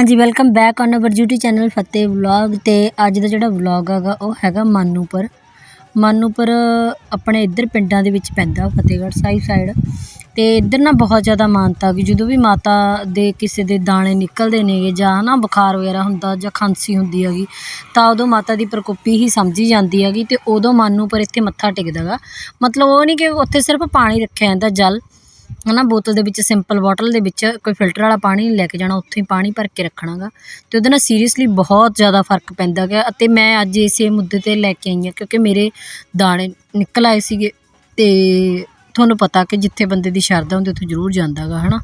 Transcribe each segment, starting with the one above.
ਹਾਂਜੀ welcome back on our YouTube channel Fateh vlog ਤੇ ਅੱਜ ਦਾ ਜਿਹੜਾ ਵਲੌਗ ਹੈਗਾ, ਉਹ ਹੈਗਾ ਮਾਨੂਪੁਰ। ਮਾਨੂਪੁਰ ਆਪਣੇ ਇੱਧਰ ਪਿੰਡਾਂ ਦੇ ਵਿੱਚ ਪੈਂਦਾ, ਫਤਿਹਗੜ੍ਹ ਸਾਹਿਬ ਸਾਈਡ ਤੇ ਇੱਧਰ ਨਾ ਬਹੁਤ ਜ਼ਿਆਦਾ ਮਾਨਤਾ ਗੀ ਜਦੋਂ ਵੀ ਮਾਤਾ ਦੇ ਕਿਸੇ ਦੇ ਦਾਣੇ ਨਿਕਲਦੇ ਨੇਗੇ ਜਾਂ ਨਾ ਬੁਖਾਰ ਵਗੈਰਾ ਹੁੰਦਾ ਜਾਂ ਖਾਂਸੀ ਹੁੰਦੀ ਹੈਗੀ, ਤਾਂ ਉਦੋਂ ਮਾਤਾ ਦੀ ਪ੍ਰਕੋਪੀ ਹੀ ਸਮਝੀ ਜਾਂਦੀ ਹੈਗੀ ਤੇ ਉਦੋਂ ਮਾਨੂਪੁਰ ਇੱਥੇ ਮੱਥਾ ਟੇਕਦਾ ਗਾ। ਮਤਲਬ ਉਹ ਨਹੀਂ ਕਿ ਉੱਥੇ ਸਿਰਫ ਪਾਣੀ ਰੱਖਿਆ ਜਾਂਦਾ ਜਲ ਹੈ ਨਾ ਬੋਤਲ ਦੇ ਵਿੱਚ ਸਿੰਪਲ ਬੋਟਲ ਦੇ ਵਿੱਚ ਕੋਈ ਫਿਲਟਰ ਵਾਲਾ ਪਾਣੀ ਨਹੀਂ ਲੈ ਕੇ ਜਾਣਾ, ਉੱਥੇ ਹੀ ਪਾਣੀ ਭਰ ਕੇ ਰੱਖਣਾ ਗਾ ਅਤੇ ਉਹਦੇ ਨਾਲ ਸੀਰੀਅਸਲੀ ਬਹੁਤ ਜ਼ਿਆਦਾ ਫ਼ਰਕ ਪੈਂਦਾ ਗਾ ਅਤੇ ਮੈਂ ਅੱਜ ਇਸੇ ਮੁੱਦੇ 'ਤੇ ਲੈ ਕੇ ਆਈ ਹਾਂ ਕਿਉਂਕਿ ਮੇਰੇ ਦਾਣੇ ਨਿਕਲ ਆਏ ਸੀਗੇ ਅਤੇ ਤੁਹਾਨੂੰ ਪਤਾ ਕਿ ਜਿੱਥੇ ਬੰਦੇ ਦੀ ਸ਼ਰਧਾ ਹੁੰਦੀ, ਉੱਥੇ ਜ਼ਰੂਰ ਜਾਂਦਾ ਗਾ ਹੈ ਨਾ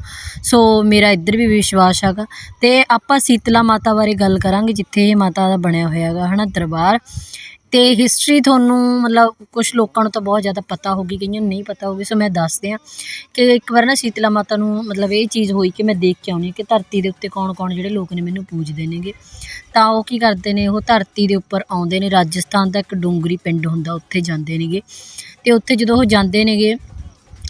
ਸੋ ਮੇਰਾ ਇੱਧਰ ਵੀ ਵਿਸ਼ਵਾਸ ਹੈਗਾ ਅਤੇ ਆਪਾਂ ਸੀਤਲਾ ਮਾਤਾ ਬਾਰੇ ਗੱਲ ਕਰਾਂਗੇ, ਜਿੱਥੇ ਇਹ ਮਾਤਾ ਦਾ ਬਣਿਆ ਹੋਇਆ ਹੈਗਾ ਹੈ ਨਾ ਦਰਬਾਰ। ਅਤੇ ਹਿਸਟਰੀ ਤੁਹਾਨੂੰ ਮਤਲਬ ਕੁਛ ਲੋਕਾਂ ਨੂੰ ਤਾਂ ਬਹੁਤ ਜ਼ਿਆਦਾ ਪਤਾ ਹੋਊਗੀ, ਕਈਆਂ ਨੂੰ ਨਹੀਂ ਪਤਾ ਹੋਊਗੀ, ਸੋ ਮੈਂ ਦੱਸਦੇ ਹਾਂ ਕਿ ਇੱਕ ਵਾਰ ਨਾ ਸ਼ੀਤਲਾ ਮਾਤਾ ਨੂੰ ਮਤਲਬ ਇਹ ਚੀਜ਼ ਹੋਈ ਕਿ ਮੈਂ ਦੇਖ ਕੇ ਆਉਣੀ ਕਿ ਧਰਤੀ ਦੇ ਉੱਤੇ ਕੌਣ ਕੌਣ ਜਿਹੜੇ ਲੋਕ ਨੇ ਮੈਨੂੰ ਪੂਜਦੇ ਨੇਗੇ। ਤਾਂ ਉਹ ਕੀ ਕਰਦੇ ਨੇ, ਉਹ ਧਰਤੀ ਦੇ ਉੱਪਰ ਆਉਂਦੇ ਨੇ, ਰਾਜਸਥਾਨ ਦਾ ਇੱਕ ਡੂੰਗਰੀ ਪਿੰਡ ਹੁੰਦਾ, ਉੱਥੇ ਜਾਂਦੇ ਨੇਗੇ। ਅਤੇ ਉੱਥੇ ਜਦੋਂ ਉਹ ਜਾਂਦੇ ਨੇਗੇ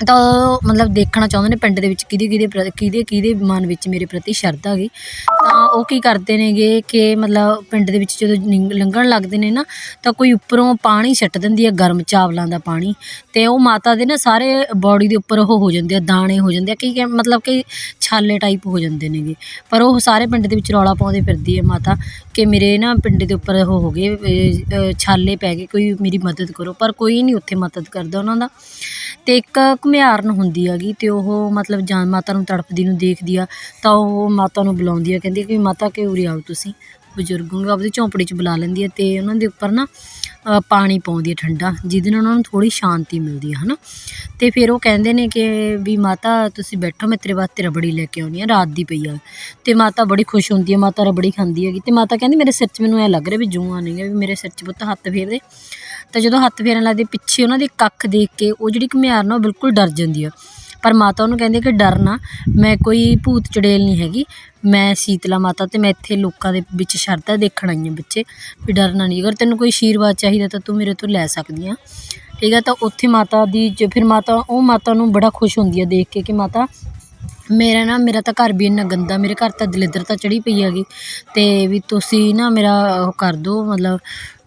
ਤਾਂ ਉਹ ਮਤਲਬ ਦੇਖਣਾ ਚਾਹੁੰਦੇ ਨੇ ਪਿੰਡ ਦੇ ਵਿੱਚ ਕਿਹਦੇ ਕਿਹਦੇ ਪ੍ਰ ਕਿਹਦੇ ਕਿਹਦੇ ਮਨ ਵਿੱਚ ਮੇਰੇ ਪ੍ਰਤੀ ਸ਼ਰਧਾ ਹੈਗੀ। ਤਾਂ ਉਹ ਕੀ ਕਰਦੇ ਨੇਗੇ ਕਿ ਮਤਲਬ ਪਿੰਡ ਦੇ ਵਿੱਚ ਜਦੋਂ ਨਿੰਗ, ਲੰਘਣ ਲੱਗਦੇ ਨੇ ਨਾ, ਤਾਂ ਕੋਈ ਉੱਪਰੋਂ ਪਾਣੀ ਛੱਟ ਦਿੰਦੀ ਹੈ ਗਰਮ ਚਾਵਲਾਂ ਦਾ ਪਾਣੀ। ਅਤੇ ਉਹ ਮਾਤਾ ਦੇ ਨਾ ਸਾਰੇ ਬੋਡੀ ਦੇ ਉੱਪਰ ਉਹ ਹੋ ਜਾਂਦੇ ਆ, ਦਾਣੇ ਹੋ ਜਾਂਦੇ ਆ ਕੀ ਕਈ ਮਤਲਬ ਕਿ ਛਾਲੇ ਟਾਈਪ ਹੋ ਜਾਂਦੇ ਨੇਗੇ। ਪਰ ਉਹ ਸਾਰੇ ਪਿੰਡ ਦੇ ਵਿੱਚ ਰੌਲਾ ਪਾਉਂਦੇ ਫਿਰਦੀ ਹੈ ਮਾਤਾ ਕਿ ਮੇਰੇ ਨਾ ਪਿੰਡ ਦੇ ਉੱਪਰ ਉਹ ਹੋ ਗਏ ਛਾਲੇ ਪੈ ਗਏ, ਕੋਈ ਮੇਰੀ ਮਦਦ ਕਰੋ। ਪਰ ਕੋਈ ਨਹੀਂ ਉੱਥੇ ਮਦਦ ਕਰਦਾ ਉਹਨਾਂ ਦਾ। ਅਤੇ ਇੱਕ ਘੁਮਿਆਰਨ ਹੁੰਦੀ ਹੈਗੀ ਅਤੇ ਉਹ ਮਤਲਬ ਜਾਂ ਮਾਤਾ ਨੂੰ ਤੜਫਦੀ ਨੂੰ ਦੇਖਦੀ ਆ, ਤਾਂ ਉਹ ਮਾਤਾ ਨੂੰ ਬੁਲਾਉਂਦੀ ਆ, ਕਹਿੰਦੀ ਆ ਕਿ ਮਾਤਾ ਕਿ ਉਰੇ ਆਓ ਤੁਸੀਂ? ਬਜ਼ੁਰਗ ਨੂੰ ਆਪਦੀ ਝੌਂਪੜੀ 'ਚ ਬੁਲਾ ਲੈਂਦੀ ਹੈ ਅਤੇ ਉਹਨਾਂ ਦੇ ਉੱਪਰ ਨਾ ਪਾਣੀ ਪਾਉਂਦੀ ਹੈ ਠੰਡਾ, ਜਿਹਦੇ ਨਾਲ ਉਹਨਾਂ ਨੂੰ ਥੋੜ੍ਹੀ ਸ਼ਾਂਤੀ ਮਿਲਦੀ ਹੈ ਹੈ ਨਾ ਅਤੇ ਫਿਰ ਉਹ ਕਹਿੰਦੇ ਨੇ ਕਿ ਵੀ ਮਾਤਾ ਤੁਸੀਂ ਬੈਠੋ, ਮੈਂ ਤੇਰੇ ਵਾਸਤੇ ਰਬੜੀ ਲੈ ਕੇ ਆਉਂਦੀ ਹਾਂ ਰਾਤ ਦੀ ਪਈ ਆ। ਅਤੇ ਮਾਤਾ ਬੜੀ ਖੁਸ਼ ਹੁੰਦੀ ਹੈ ਮਾਤਾ ਰਬੜੀ ਖਾਂਦੀ ਹੈਗੀ ਅਤੇ ਮਾਤਾ ਕਹਿੰਦੀ ਮੇਰੇ ਸਿਰ 'ਚ ਮੈਨੂੰ ਐਂ ਲੱਗ ਰਿਹਾ ਵੀ ਜੂੰ ਹੈ ਵੀ ਮੇਰੇ ਸਿਰ 'ਚ ਪੁੱਤ ਹੱਥ ਫੇਰ ਦੇ। ਤਾਂ ਜਦੋਂ ਹੱਥ ਫੇਰਨ ਲੱਗਦੇ ਪਿੱਛੇ ਉਹਨਾਂ ਦੇ ਕੱਖ ਦੇਖ ਕੇ, ਉਹ ਜਿਹੜੀ ਘੁਮਿਆਰ ਨਾ ਉਹ ਬਿਲਕੁਲ ਡਰ ਜਾਂਦੀ ਆ। ਪਰ ਮਾਤਾ ਉਹਨੂੰ ਕਹਿੰਦੀ ਕਿ ਡਰ ਨਾ, ਮੈਂ ਕੋਈ ਭੂਤ ਚੜੇਲ ਨਹੀਂ ਹੈਗੀ। ਮੈਂ ਸੀਤਲਾ ਮਾਤਾ ਅਤੇ ਮੈਂ ਇੱਥੇ ਲੋਕਾਂ ਦੇ ਵਿੱਚ ਸ਼ਰਧਾ ਦੇਖਣ ਆਈ ਹਾਂ ਬੱਚੇ, ਵੀ ਡਰਨਾ ਨਹੀਂ ਅਗਰ ਤੈਨੂੰ ਕੋਈ ਆਸ਼ੀਰਵਾਦ ਚਾਹੀਦਾ ਤਾਂ ਤੂੰ ਮੇਰੇ ਤੋਂ ਲੈ ਸਕਦੀ ਹਾਂ ਠੀਕ ਹੈ ਤਾਂ ਉੱਥੇ ਮਾਤਾ ਦੀ ਜ ਫਿਰ ਮਾਤਾ, ਉਹ ਮਾਤਾ ਨੂੰ ਬੜਾ ਖੁਸ਼ ਹੁੰਦੀ ਆ ਦੇਖ ਕੇ ਕਿ ਮਾਤਾ, ਮੇਰਾ ਨਾ, ਮੇਰਾ ਤਾਂ ਘਰ ਵੀ ਇੰਨਾ ਗੰਦਾ, ਮੇਰੇ ਘਰ ਤਾਂ ਦਲਿੱਦਰ ਤਾਂ ਚੜ੍ਹੀ ਪਈ ਹੈਗੀ। ਅਤੇ ਵੀ ਤੁਸੀਂ ਨਾ ਮੇਰਾ ਉਹ ਕਰ ਦਿਓ ਮਤਲਬ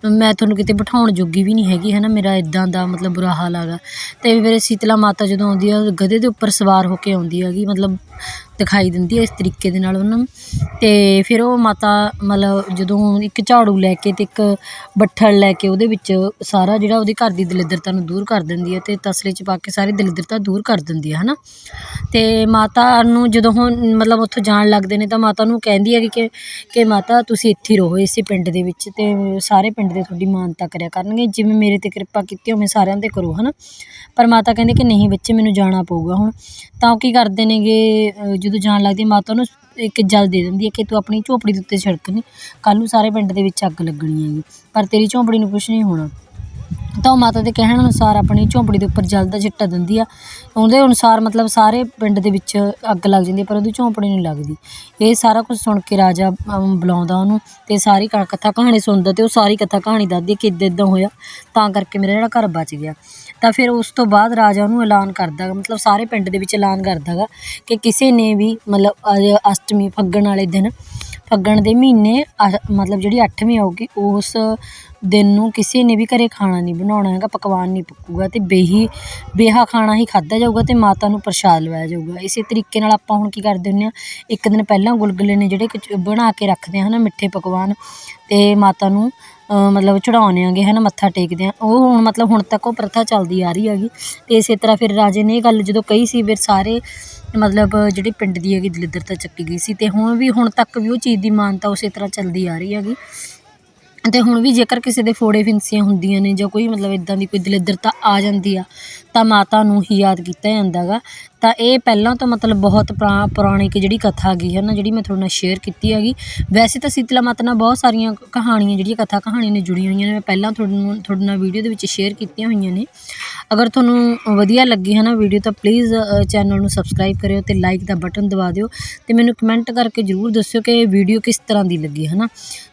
ਮੈਂ ਤੁਹਾਨੂੰ ਕਿਤੇ ਬਿਠਾਉਣ ਜੋਗੀ ਵੀ ਨਹੀਂ ਹੈਗੀ ਹੈ ਨਾ ਮੇਰਾ ਇੱਦਾਂ ਦਾ ਮਤਲਬ ਬੁਰਾ ਹਾਲ ਹੈਗਾ ਅਤੇ ਫਿਰ ਸੀਤਲਾ ਮਾਤਾ ਜਦੋਂ ਆਉਂਦੀ ਆ, ਗਧੇ ਦੇ ਉੱਪਰ ਸਵਾਰ ਹੋ ਕੇ ਆਉਂਦੀ ਹੈਗੀ ਮਤਲਬ ਦਿਖਾਈ ਦਿੰਦੀ ਹੈ ਇਸ ਤਰੀਕੇ ਦੇ ਨਾਲ ਉਹਨਾਂ ਨੂੰ। ਅਤੇ ਫਿਰ ਉਹ ਮਾਤਾ ਮਤਲਬ ਜਦੋਂ ਇੱਕ ਝਾੜੂ ਲੈ ਕੇ ਅਤੇ ਇੱਕ ਬੱਠਲ ਲੈ ਕੇ ਉਹਦੇ ਵਿੱਚ ਸਾਰਾ ਜਿਹੜਾ ਉਹਦੇ ਘਰ ਦੀ ਦਲਿੱਦਰਤਾ ਨੂੰ ਦੂਰ ਕਰ ਦਿੰਦੀ ਹੈ ਅਤੇ ਤਸਲੇ 'ਚ ਪਾ ਕੇ ਸਾਰੀ ਦਲਿੱਦਰਤਾ ਦੂਰ ਕਰ ਦਿੰਦੀ ਹੈ ਹੈ ਨਾ ਅਤੇ ਮਾਤਾ ਨੂੰ ਜਦੋਂ ਹੁਣ ਮਤਲਬ ਉੱਥੋਂ ਜਾਣ ਲੱਗਦੇ ਨੇ ਤਾਂ ਮਾਤਾ ਨੂੰ ਕਹਿੰਦੀ ਹੈਗੀ ਕਿ ਕਿ ਮਾਤਾ ਤੁਸੀਂ ਇੱਥੇ ਰਹੋ ਇਸੇ ਪਿੰਡ ਦੇ ਵਿੱਚ ਅਤੇ ਸਾਰੇ ਪਿੰਡ ਦੇ ਤੁਹਾਡੀ ਮਾਨਤਾ ਕਰਿਆ ਕਰਨਗੇ। ਜਿਵੇਂ ਮੇਰੇ 'ਤੇ ਕਿਰਪਾ ਕੀਤੀ ਉਵੇਂ ਸਾਰਿਆਂ 'ਤੇ ਕਰੋ ਹੈ ਨਾ ਪਰ ਮਾਤਾ ਕਹਿੰਦੇ ਕਿ ਨਹੀਂ ਬੱਚੇ, ਮੈਨੂੰ ਜਾਣਾ ਪਊਗਾ ਹੁਣ। ਤਾਂ ਉਹ ਕੀ ਕਰਦੇ ਨੇਗੇ ਜਦੋਂ ਜਾਣ ਲੱਗਦੀ ਮਾਤਾ ਉਹਨੂੰ ਇੱਕ ਜਲ ਦੇ ਦਿੰਦੀ ਹੈ ਕਿ ਤੂੰ ਆਪਣੀ ਝੋਪੜੀ ਦੇ ਉੱਤੇ ਛਿੜਕਣੀ ਕੱਲ੍ਹ ਨੂੰ ਸਾਰੇ ਪਿੰਡ ਦੇ ਵਿੱਚ ਅੱਗ ਲੱਗਣੀ ਹੈਗੀ, ਪਰ ਤੇਰੀ ਝੋਂਪੜੀ ਨੂੰ ਕੁਛ ਨਹੀਂ ਹੋਣਾ। ਤਾਂ ਉਹ ਮਾਤਾ ਦੇ ਕਹਿਣ ਅਨੁਸਾਰ ਆਪਣੀ ਝੋਂਪੜੀ ਦੇ ਉੱਪਰ ਜਲ ਦਾ ਛਿੱਟਾ ਦਿੰਦੀ ਆ, ਉਹਦੇ ਅਨੁਸਾਰ ਮਤਲਬ ਸਾਰੇ ਪਿੰਡ ਦੇ ਵਿੱਚ ਅੱਗ ਲੱਗ ਜਾਂਦੀ ਹੈ, ਪਰ ਉਹਦੀ ਝੋਂਪੜੀ ਨਹੀਂ ਲੱਗਦੀ। ਇਹ ਸਾਰਾ ਕੁਝ ਸੁਣ ਕੇ ਰਾਜਾ ਬੁਲਾਉਂਦਾ ਉਹਨੂੰ ਅਤੇ ਸਾਰੀ ਕ ਕਥਾ ਕਹਾਣੀ ਸੁਣਦਾ ਅਤੇ ਉਹ ਸਾਰੀ ਕਥਾ ਕਹਾਣੀ ਦੱਸਦੀ ਕਿ ਇੱਦਾਂ ਇੱਦਾਂ ਹੋਇਆ, ਤਾਂ ਕਰਕੇ ਮੇਰਾ ਜਿਹੜਾ ਘਰ ਬਚ ਗਿਆ। ਤਾਂ ਫਿਰ ਉਸ ਤੋਂ ਬਾਅਦ ਰਾਜਾ ਉਹਨੂੰ ਐਲਾਨ ਕਰਦਾ ਗਾ। ਮਤਲਬ ਸਾਰੇ ਪਿੰਡ ਦੇ ਵਿੱਚ ਐਲਾਨ ਕਰਦਾ ਗਾ ਕਿ ਕਿਸੇ ਨੇ ਵੀ ਮਤਲਬ ਅਸ਼ਟਮੀ ਫੱਗਣ ਵਾਲੇ ਦਿਨ, ਫੱਗਣ ਦੇ ਮਹੀਨੇ ਅ- ਮਤਲਬ ਜਿਹੜੀ ਅੱਠਵੀਂ ਆਊਗੀ, ਉਸ ਦਿਨ ਨੂੰ ਕਿਸੇ ਨੇ ਵੀ ਘਰ ਖਾਣਾ ਨਹੀਂ ਬਣਾਉਣਾ ਹੈਗਾ, ਪਕਵਾਨ ਨਹੀਂ ਪੱਕੂਗਾ ਅਤੇ ਬੇਹੀ, ਬੇਹਾ ਖਾਣਾ ਹੀ ਖਾਧਾ ਜਾਊਗਾ ਅਤੇ ਮਾਤਾ ਨੂੰ ਪ੍ਰਸ਼ਾਦ ਲਵਾਇਆ ਜਾਊਗਾ। ਇਸੇ ਤਰੀਕੇ ਨਾਲ ਆਪਾਂ ਹੁਣ ਕੀ ਕਰਦੇ ਹੁੰਦੇ ਹਾਂ, ਇੱਕ ਦਿਨ ਪਹਿਲਾਂ ਗੁਲਗੁਲੇ ਨੇ ਜਿਹੜੇ ਬਣਾ ਕੇ ਰੱਖਦੇ ਹਾਂ ਹੈ ਨਾ ਮਿੱਠੇ ਪਕਵਾਨ ਅਤੇ ਮਾਤਾ ਨੂੰ ਮਤਲਬ ਚੜਾਉਂਦੇ ਆਂਗੇ ਹੈ ਨਾ ਮੱਥਾ ਟੇਕਦੇ ਹਾਂ ਉਹ ਹੁਣ ਮਤਲਬ ਹੁਣ ਤੱਕ ਉਹ ਪ੍ਰਥਾ ਚੱਲਦੀ ਆ ਰਹੀ ਹੈਗੀ। ਅਤੇ ਇਸੇ ਤਰ੍ਹਾਂ ਫਿਰ ਰਾਜੇ ਨੇ ਇਹ ਗੱਲ ਜਦੋਂ ਕਹੀ ਸੀ, ਫਿਰ ਸਾਰੇ ਮਤਲਬ ਜਿਹੜੀ ਪਿੰਡ ਦੀ ਹੈਗੀ ਦਲਿੱਦਰਤਾ ਚੱਕੀ ਗਈ ਸੀ। ਅਤੇ ਹੁਣ ਵੀ, ਹੁਣ ਤੱਕ ਵੀ ਉਹ ਚੀਜ਼ ਦੀ ਮਾਨਤਾ ਉਸੇ ਤਰ੍ਹਾਂ ਚੱਲਦੀ ਆ ਰਹੀ ਹੈਗੀ। ਅਤੇ ਹੁਣ ਵੀ ਜੇਕਰ ਕਿਸੇ ਦੇ ਫੋੜੇ ਫਿੰਸੀਆਂ ਹੁੰਦੀਆਂ ਨੇ ਜਾਂ ਕੋਈ ਮਤਲਬ ਇੱਦਾਂ ਦੀ ਕੋਈ ਦਲਿੱਦਰਤਾ ਆ ਜਾਂਦੀ ਆ, ਤਾਂ ਮਾਤਾ ਨੂੰ ਹੀ ਯਾਦ ਕੀਤਾ ਜਾਂਦਾ ਗਾ ਤਾਂ ਇਹ ਪਹਿਲਾਂ ਤੋਂ ਮਤਲਬ ਬਹੁਤ ਪੁਰਾ, ਪੁਰਾਣੀ ਇੱਕ ਜਿਹੜੀ ਕਥਾ ਹੈਗੀ ਹੈ ਨਾ, ਜਿਹੜੀ ਮੈਂ ਤੁਹਾਡੇ ਨਾਲ ਸ਼ੇਅਰ ਕੀਤੀ ਹੈਗੀ। ਵੈਸੇ ਤਾਂ ਸੀਤਲਾ ਮਾਤਾ ਨਾਲ ਬਹੁਤ ਸਾਰੀਆਂ ਕਹਾਣੀਆਂ, ਜਿਹੜੀਆਂ ਕਥਾ ਕਹਾਣੀਆਂ ਨੇ ਜੁੜੀਆਂ ਹੋਈਆਂ ਨੇ, ਮੈਂ ਪਹਿਲਾਂ ਤੁਹਾਡੇ ਤੁਹਾਨੂੰ ਤੁਹਾਡੇ ਨਾਲ ਵੀਡੀਓ ਦੇ ਵਿੱਚ ਸ਼ੇਅਰ ਕੀਤੀਆਂ ਹੋਈਆਂ ਨੇ। ਅਗਰ ਤੁਹਾਨੂੰ ਵਧੀਆ ਲੱਗੀ ਹੈ ਨਾ ਵੀਡੀਓ ਤਾਂ ਪਲੀਜ਼ ਚੈਨਲ ਨੂੰ ਸਬਸਕ੍ਰਾਈਬ ਕਰਿਓ ਅਤੇ ਲਾਈਕ ਦਾ ਬਟਨ ਦਬਾ ਦਿਓ ਅਤੇ ਮੈਨੂੰ ਕਮੈਂਟ ਕਰਕੇ ਜ਼ਰੂਰ ਦੱਸਿਓ ਕਿ ਇਹ ਵੀਡੀਓ ਕਿਸ ਤਰ੍ਹਾਂ ਦੀ ਲੱਗੀ, ਹੈ ਨਾ?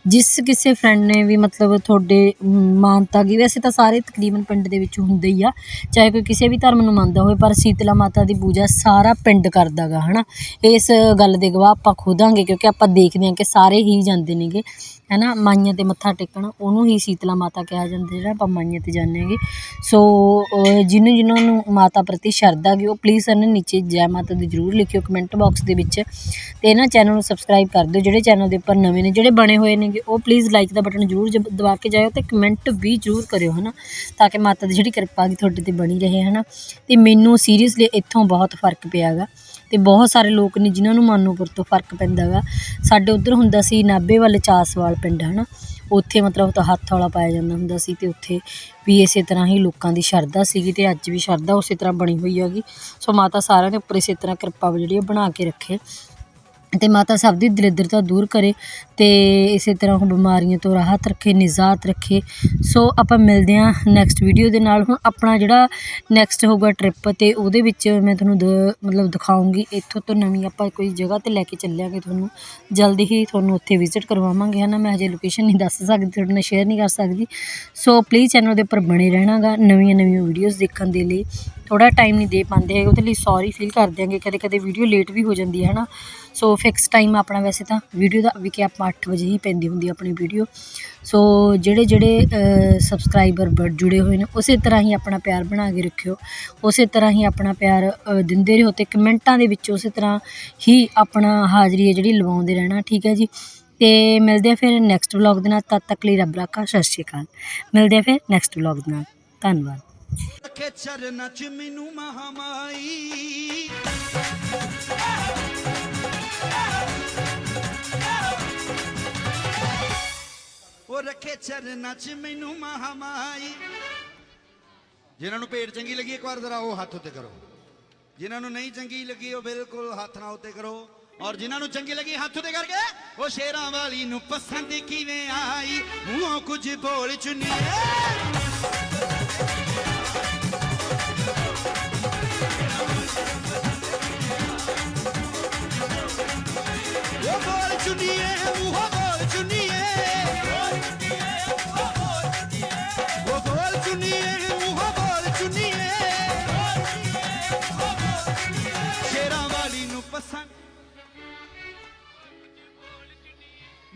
ਜਿਸ ਕਿਸੇ ਫਰੈਂਡ ਨੇ ਵੀ ਮਤਲਬ ਤੁਹਾਡੇ ਮਾਨਤਾ ਗੀ, ਵੈਸੇ ਤਾਂ ਸਾਰੇ ਤਕਰੀਬਨ ਪਿੰਡ ਦੇ ਵਿੱਚ ਹੁੰਦੇ ਹੀ ਆ, ਚਾਹੇ ਕੋਈ ਕਿਸੇ ਵੀ ਧਰਮ ਨੂੰ ਮੰਨਦਾ ਹੋਵੇ, ਪਰ ਸੀਤਲਾ ਮਾਤਾ ਦੀ ਪੂਜਾ ਜਾਂ ਸਾਰਾ ਪਿੰਡ ਕਰਦਾ ਗਾ ਹੈ ਨਾ ਇਸ ਗੱਲ ਦੇ ਗਵਾਹ ਆਪਾਂ ਖੁਦਾਂਗੇ ਕਿਉਂਕਿ ਆਪਾਂ ਦੇਖਦੇ ਹਾਂ ਕਿ ਸਾਰੇ ਹੀ ਜਾਂਦੇ ਨੇਗੇ। ਹੈ ਨਾ ਮਾਈਆਂ ਤੇ ਮੱਥਾ ਟੇਕਣ, ਉਹਨੂੰ ਹੀ ਸੀਤਲਾ ਮਾਤਾ ਕਿਹਾ ਜਾਂਦਾ, ਜਿਹੜਾ ਆਪਾਂ ਮਾਈਆਂ ਤੇ ਜਾਂਦੇ ਹੈਗੇ। ਸੋ ਜਿਹਨੂੰ ਜਿਹਨਾਂ ਨੂੰ ਮਾਤਾ ਪ੍ਰਤੀ ਸ਼ਰਧਾ ਹੈਗੀ, ਉਹ ਪਲੀਜ਼ ਇਹਨਾਂ ਨੀਚੇ ਜੈ ਮਾਤਾ ਦੀ ਜ਼ਰੂਰ ਲਿਖਿਓ ਕਮੈਂਟ ਬੋਕਸ ਦੇ ਵਿੱਚ। ਅਤੇ ਇਹਨਾਂ ਚੈਨਲ ਨੂੰ ਸਬਸਕ੍ਰਾਈਬ ਕਰ ਦਿਓ, ਜਿਹੜੇ ਚੈਨਲ ਦੇ ਉੱਪਰ ਨਵੇਂ ਨੇ, ਜਿਹੜੇ ਬਣੇ ਹੋਏ ਨੇਗੇ, ਉਹ ਪਲੀਜ਼ ਲਾਈਕ ਦਾ ਬਟਨ ਜ਼ਰੂਰ ਜਬ- ਦਬਾ ਕੇ ਜਾਇਓ ਅਤੇ ਕਮੈਂਟ ਵੀ ਜ਼ਰੂਰ ਕਰਿਓ ਹੈ ਨਾ ਤਾਂ ਕਿ ਮਾਤਾ ਦੀ ਜਿਹੜੀ ਕਿਰਪਾ ਹੈਗੀ ਤੁਹਾਡੇ ਤੇ ਬਣੀ ਰਹੇ ਹੈ ਨਾ ਅਤੇ ਮੈਨੂੰ ਸੀਰੀਅਸਲੀ ਇੱਥੋਂ ਬਹੁਤ ਫ਼ਰਕ ਪਿਆ ਗਾ ਅਤੇ ਬਹੁਤ ਸਾਰੇ ਲੋਕ ਨੇ ਜਿਨ੍ਹਾਂ ਨੂੰ ਮਾਨੂਪੁਰ ਤੋਂ ਫ਼ਰਕ ਪੈਂਦਾ ਗਾ। ਸਾਡੇ ਉੱਧਰ ਹੁੰਦਾ ਸੀ ਨਾਭੇ ਵੱਲ ਚਾਸਵਾਲ ਪਿੰਡ ਹੈ ਨਾ ਉੱਥੇ ਮਤਲਬ ਤਾਂ ਹੱਥ ਵਾਲਾ ਪਾਇਆ ਜਾਂਦਾ ਹੁੰਦਾ ਸੀ ਅਤੇ ਉੱਥੇ ਵੀ ਇਸੇ ਤਰ੍ਹਾਂ ਹੀ ਲੋਕਾਂ ਦੀ ਸ਼ਰਧਾ ਸੀਗੀ ਅਤੇ ਅੱਜ ਵੀ ਸ਼ਰਧਾ ਉਸੇ ਤਰ੍ਹਾਂ ਬਣੀ ਹੋਈ ਹੈਗੀ। ਸੋ ਮਾਤਾ ਸਾਰਿਆਂ ਦੇ ਉੱਪਰ ਇਸੇ ਤਰ੍ਹਾਂ ਕਿਰਪਾ ਜਿਹੜੀ ਉਹ ਬਣਾ ਕੇ ਰੱਖੇ। ਅਤੇ ਮਾਤਾ ਸਭ ਦੀ ਦਰਿਦਰਤਾ ਦੂਰ ਕਰੇ ਅਤੇ ਇਸੇ ਤਰ੍ਹਾਂ ਉਹ ਬਿਮਾਰੀਆਂ ਤੋਂ ਰਾਹਤ ਰੱਖੇ, ਨਿਜਾਤ ਰੱਖੇ। ਸੋ ਆਪਾਂ ਮਿਲਦੇ ਹਾਂ ਨੈਕਸਟ ਵੀਡੀਓ ਦੇ ਨਾਲ। ਹੁਣ ਆਪਣਾ ਜਿਹੜਾ ਨੈਕਸਟ ਹੋਊਗਾ ਟ੍ਰਿਪ ਅਤੇ ਉਹਦੇ ਵਿੱਚ ਮੈਂ ਤੁਹਾਨੂੰ ਦ, ਮਤਲਬ ਦਿਖਾਉਂਗੀ। ਇੱਥੋਂ ਤੋਂ ਨਵੀਂ ਆਪਾਂ ਕੋਈ ਜਗ੍ਹਾ ਤੇ ਲੈ ਕੇ ਚੱਲਿਆਂਗੇ ਤੁਹਾਨੂੰ। ਜਲਦੀ ਹੀ ਤੁਹਾਨੂੰ ਉੱਥੇ ਵਿਜ਼ਿਟ ਕਰਵਾਵਾਂਗੇ ਹੈ ਨਾ ਮੈਂ ਹਜੇ ਲੋਕੇਸ਼ਨ ਨਹੀਂ ਦੱਸ ਸਕਦੀ, ਤੁਹਾਡੇ ਨਾਲ ਸ਼ੇਅਰ ਨਹੀਂ ਕਰ ਸਕਦੀ। ਸੋ ਪਲੀਜ਼ ਚੈਨਲ ਦੇ ਉੱਪਰ ਬਣੇ ਰਹਿਣਾਗਾ ਨਵੀਆਂ ਨਵੀਆਂ ਵੀਡੀਓਜ਼ ਦੇਖਣ ਦੇ ਲਈ। ਥੋੜਾ ਟਾਈਮ ਨਹੀਂ ਦੇ ਪਾਉਂਦੇ ਹੈਗੇ, ਉਹਦੇ ਲਈ ਸੌਰੀ ਫੀਲ ਕਰਦੇ ਹਾਂਗੇ। ਕਦੇ ਕਦੇ ਵੀਡੀਓ ਲੇਟ ਵੀ ਹੋ ਜਾਂਦੀ ਹੈ ਨਾ ਸੋ ਫਿਕਸ ਟਾਈਮ ਆਪਣਾ ਵੈਸੇ ਤਾਂ ਵੀਡੀਓ ਦਾ ਵੀ ਕਿ ਆਪਾਂ 8 ਵਜੇ ਹੀ ਪੈਂਦੀ ਹੁੰਦੀ ਆਪਣੀ ਵੀਡੀਓ ਸੋ ਜਿਹੜੇ ਜਿਹੜੇ ਸਬਸਕ੍ਰਾਈਬਰ ਬੜ ਜੁੜੇ ਹੋਏ ਨੇ, ਉਸੇ ਤਰ੍ਹਾਂ ਹੀ ਆਪਣਾ ਪਿਆਰ ਬਣਾ ਕੇ ਰੱਖਿਓ। ਉਸੇ ਤਰ੍ਹਾਂ ਹੀ ਆਪਣਾ ਪਿਆਰ ਦਿੰਦੇ ਰਹੋ ਤੇ ਕਮੈਂਟਾਂ ਦੇ ਵਿੱਚ ਉਸੇ ਤਰ੍ਹਾਂ ਹੀ ਆਪਣਾ ਹਾਜ਼ਰੀ ਹੈ ਜਿਹੜੀ ਲਵਾਉਂਦੇ ਰਹਿਣਾ, ਠੀਕ ਹੈ ਜੀ? ਤੇ ਮਿਲਦੇ ਆ ਫਿਰ ਨੈਕਸਟ ਵਲੌਗ ਦੇ ਨਾਲ। ਤਦ ਤੱਕ ਲਈ ਰੱਬ ਰਾਖਾ, ਸਤਿ ਸ਼੍ਰੀ ਅਕਾਲ। ਮਿਲਦੇ ਆ ਫਿਰ ਨੈਕਸਟ ਵਲੌਗ ਦੇ ਨਾਲ। ਧੰਨਵਾਦ। ਰੱਖੇ ਚਰਨਾਂ ਚ ਮੈਨੂੰ ਮਹਾਮਾਈ ਉਹ ਰੱਖੇ ਚਰਨਾਂ ਚ ਮੈਨੂੰ ਮਹਾਮਾਈ ਜਿਨ੍ਹਾਂ ਨੂੰ ਭੇਡ ਚੰਗੀ ਲੱਗੀ, ਇੱਕ ਵਾਰ ਜ਼ਰਾ ਉਹ ਹੱਥ ਉੱਤੇ ਕਰੋ। ਜਿਨ੍ਹਾਂ ਨੂੰ ਨਹੀਂ ਚੰਗੀ ਲੱਗੀ, ਉਹ ਬਿਲਕੁਲ ਹੱਥ ਨਾ ਉੱਤੇ ਕਰੋ। ਔਰ ਜਿਨ੍ਹਾਂ ਨੂੰ ਚੰਗੀ ਲੱਗੀ, ਹੱਥ ਉੱਤੇ ਕਰਕੇ ਉਹ ਸ਼ੇਰਾਂ ਵਾਲੀ ਨੂੰ ਪਸੰਦ ਕਿਵੇਂ ਆਈ? ਮੂੰਹੋਂ ਕੁਝ ਬੋਲ ਚੁੰਨੀਏ।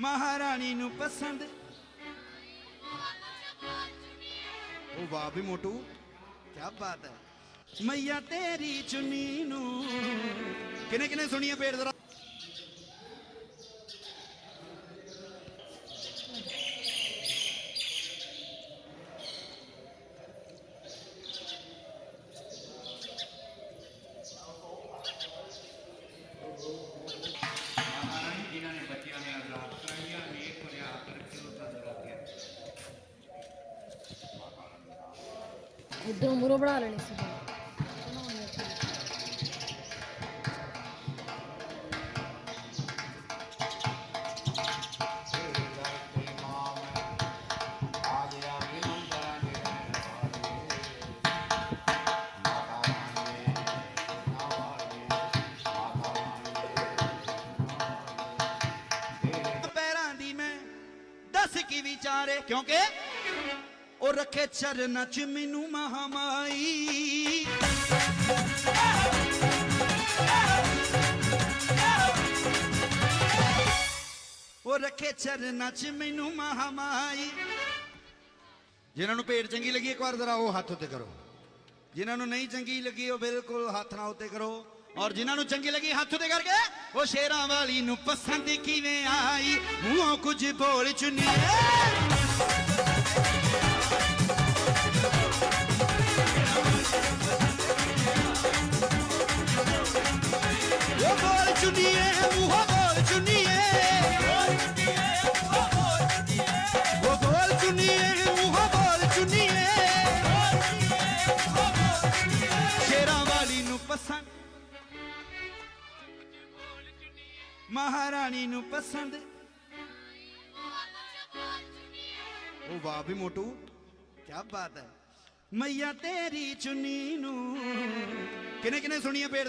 ਮਹਾਰਾਣੀ ਨੂੰ ਪਸੰਦ। ਉਹ ਵਾਹ ਵੀ ਮੋਟੂ ਕੀ ਬਾਤ ਹੈ। ਮਈਆ ਤੇਰੀ ਚੁੰਨੀ ਨੂੰ। ਕਿਨੇ ਕਿਨੇ ਸੁਣੀਏ ਪੇੜ ਜ਼ਰਾ? ਉਧਰੋਂ ਮੂਰੋ ਬਣਾ ਲੈਣੀ ਸੀ। ਪੈਰਾਂ ਦੀ ਮੈਂ ਦੱਸ ਕੀ ਵਿਚਾਰੇ ਕਿਉਂਕਿ ਉਹ ਰੱਖੇ ਚਰਨਾਂ ਚ ਮੈਨੂੰ ਮਹਾਮਾਈ ਉਹ ਰੱਖੇ ਚਰਨਾਂ ਚ ਮੈਨੂੰ ਮਹਾਮਾਈ ਜਿਨ੍ਹਾਂ ਨੂੰ ਭੇਡ ਚੰਗੀ ਲੱਗੀ ਇੱਕ ਵਾਰ ਜ਼ਰਾ ਉਹ ਹੱਥ ਉੱਤੇ ਕਰੋ ਜਿਨ੍ਹਾਂ ਨੂੰ ਨਹੀਂ ਚੰਗੀ ਲੱਗੀ ਉਹ ਬਿਲਕੁਲ ਹੱਥ ਨਾ ਉੱਤੇ ਕਰੋ ਔਰ ਜਿਨ੍ਹਾਂ ਨੂੰ ਚੰਗੀ ਲੱਗੀ ਹੱਥ ਉੱਤੇ ਕਰਕੇ ਉਹ ਸ਼ੇਰਾਂ ਵਾਲੀ ਨੂੰ ਪਸੰਦ ਕਿਵੇਂ ਆਈ ਮੂੰਹੋਂ ਕੁਝ ਬੋਲ ਚੁੰਨੀਏ ਪਸੰਦ। ਮਹਾਰਾਣੀ ਨੂੰ ਪਸੰਦ। ਉਹ ਵਾਹ ਵੀ ਮੋਟੂ ਕੀ ਬਾਤ ਹੈ। ਮਈਆ ਤੇਰੀ ਚੁੰਨੀ ਨੂੰ। ਕਿਨੇ ਕਿਨੇ ਸੁਣੀਏ ਪੇੜ